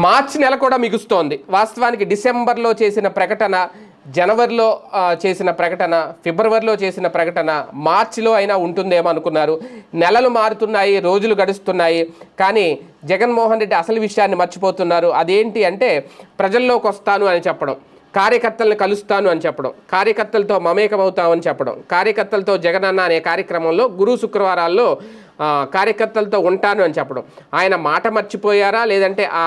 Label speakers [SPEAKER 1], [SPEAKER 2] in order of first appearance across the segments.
[SPEAKER 1] మార్చి నెల కూడా మిగుస్తోంది. వాస్తవానికి డిసెంబర్లో చేసిన ప్రకటన జనవరిలో చేసిన ప్రకటన ఫిబ్రవరిలో చేసిన ప్రకటన మార్చిలో అయినా ఉంటుందేమో అనుకున్నారు. నెలలు మారుతున్నాయి రోజులు గడుస్తున్నాయి. కానీ జగన్మోహన్ రెడ్డి అసలు విషయాన్ని మర్చిపోతున్నారు. అదేంటి అంటే ప్రజల్లోకి వస్తాను అని చెప్పడం కార్యకర్తలను కలుస్తాను అని చెప్పడం కార్యకర్తలతో మమేకమవుతామని చెప్పడం కార్యకర్తలతో జగనన్న అనే కార్యక్రమంలో గురు శుక్రవారాల్లో కార్యకర్తలతో ఉంటాను అని చెప్పడం. ఆయన మాట మర్చిపోయారా? లేదంటే ఆ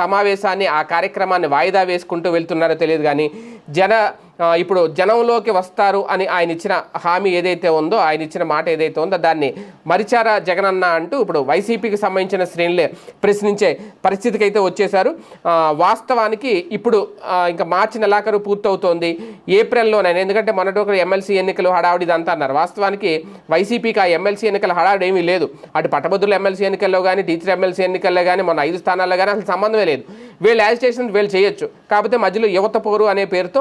[SPEAKER 1] సమావేశాన్ని ఆ కార్యక్రమాన్ని వాయిదా వేసుకుంటూ వెళ్తున్నారో తెలియదు కానీ జన ఇప్పుడు జనంలోకి వస్తారు అని ఆయన ఇచ్చిన హామీ ఏదైతే ఉందో ఆయన ఇచ్చిన మాట ఏదైతే ఉందో దాన్ని మరిచారా జగనన్న అంటూ ఇప్పుడు వైసీపీకి సంబంధించిన శ్రేణులే ప్రశ్నించే పరిస్థితికి అయితే వచ్చేశారు వాస్తవానికి ఇప్పుడు ఇంకా మార్చి నెలాఖరు పూర్తవుతోంది ఏప్రిల్లోనైనా ఎందుకంటే మొన్నటి ఒక ఎమ్మెల్సీ ఎన్నికలు హడావుడి ఇదంతా అన్నారు. వాస్తవానికి వైసీపీకి ఆ ఎమ్మెల్సీ ఎన్నికల హడావుడి ఏమీ లేదు. అటు పట్టభద్రుల ఎమ్మెల్సీ ఎన్నికల్లో కానీ టీచర్ ఎమ్మెల్సీ ఎన్నికల్లో కానీ మొన్న ఐదు స్థానాల్లో కానీ అసలు సంబంధమే లేదు. వీళ్ళు యాజిటేషన్ వీళ్ళు చేయొచ్చు. కాకపోతే మధ్యలో యువత పోరు అనే పేరుతో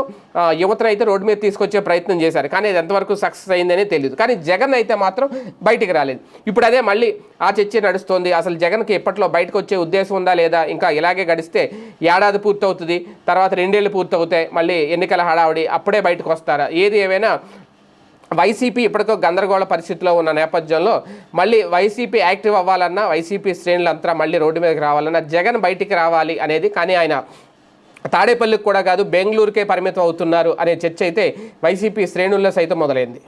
[SPEAKER 1] యువతను అయితే రోడ్డు మీద తీసుకొచ్చే ప్రయత్నం చేశారు. కానీ అది ఎంతవరకు సక్సెస్ అయిందనే తెలియదు కానీ జగన్ అయితే మాత్రం బయటికి రాలేదు. ఇప్పుడు అదే మళ్ళీ ఆ చర్చ నడుస్తోంది. అసలు జగన్కి ఎప్పట్లో బయటకు వచ్చే ఉద్దేశం ఉందా లేదా? ఇంకా ఇలాగే గడిస్తే ఏడాది పూర్తవుతుంది. తర్వాత రెండేళ్ళు పూర్తవుతాయి. మళ్ళీ ఎన్నికల హడావుడి అప్పుడే బయటకు వస్తారా? ఏది ఏమైనా వైసీపీ ఇప్పటికో గందరగోళ పరిస్థితిలో ఉన్న నేపథ్యంలో మళ్ళీ వైసీపీ యాక్టివ్ అవ్వాలన్నా వైసీపీ శ్రేణులంతా మళ్ళీ రోడ్డు మీదకి రావాలన్నా జగన్ బయటికి రావాలి అనేది కానీ ఆయన తాడేపల్లికి కూడా కాదు బెంగళూరుకే పరిమితం అవుతున్నారు అనే చర్చ అయితే వైసీపీ శ్రేణుల్లో సైతం మొదలైంది.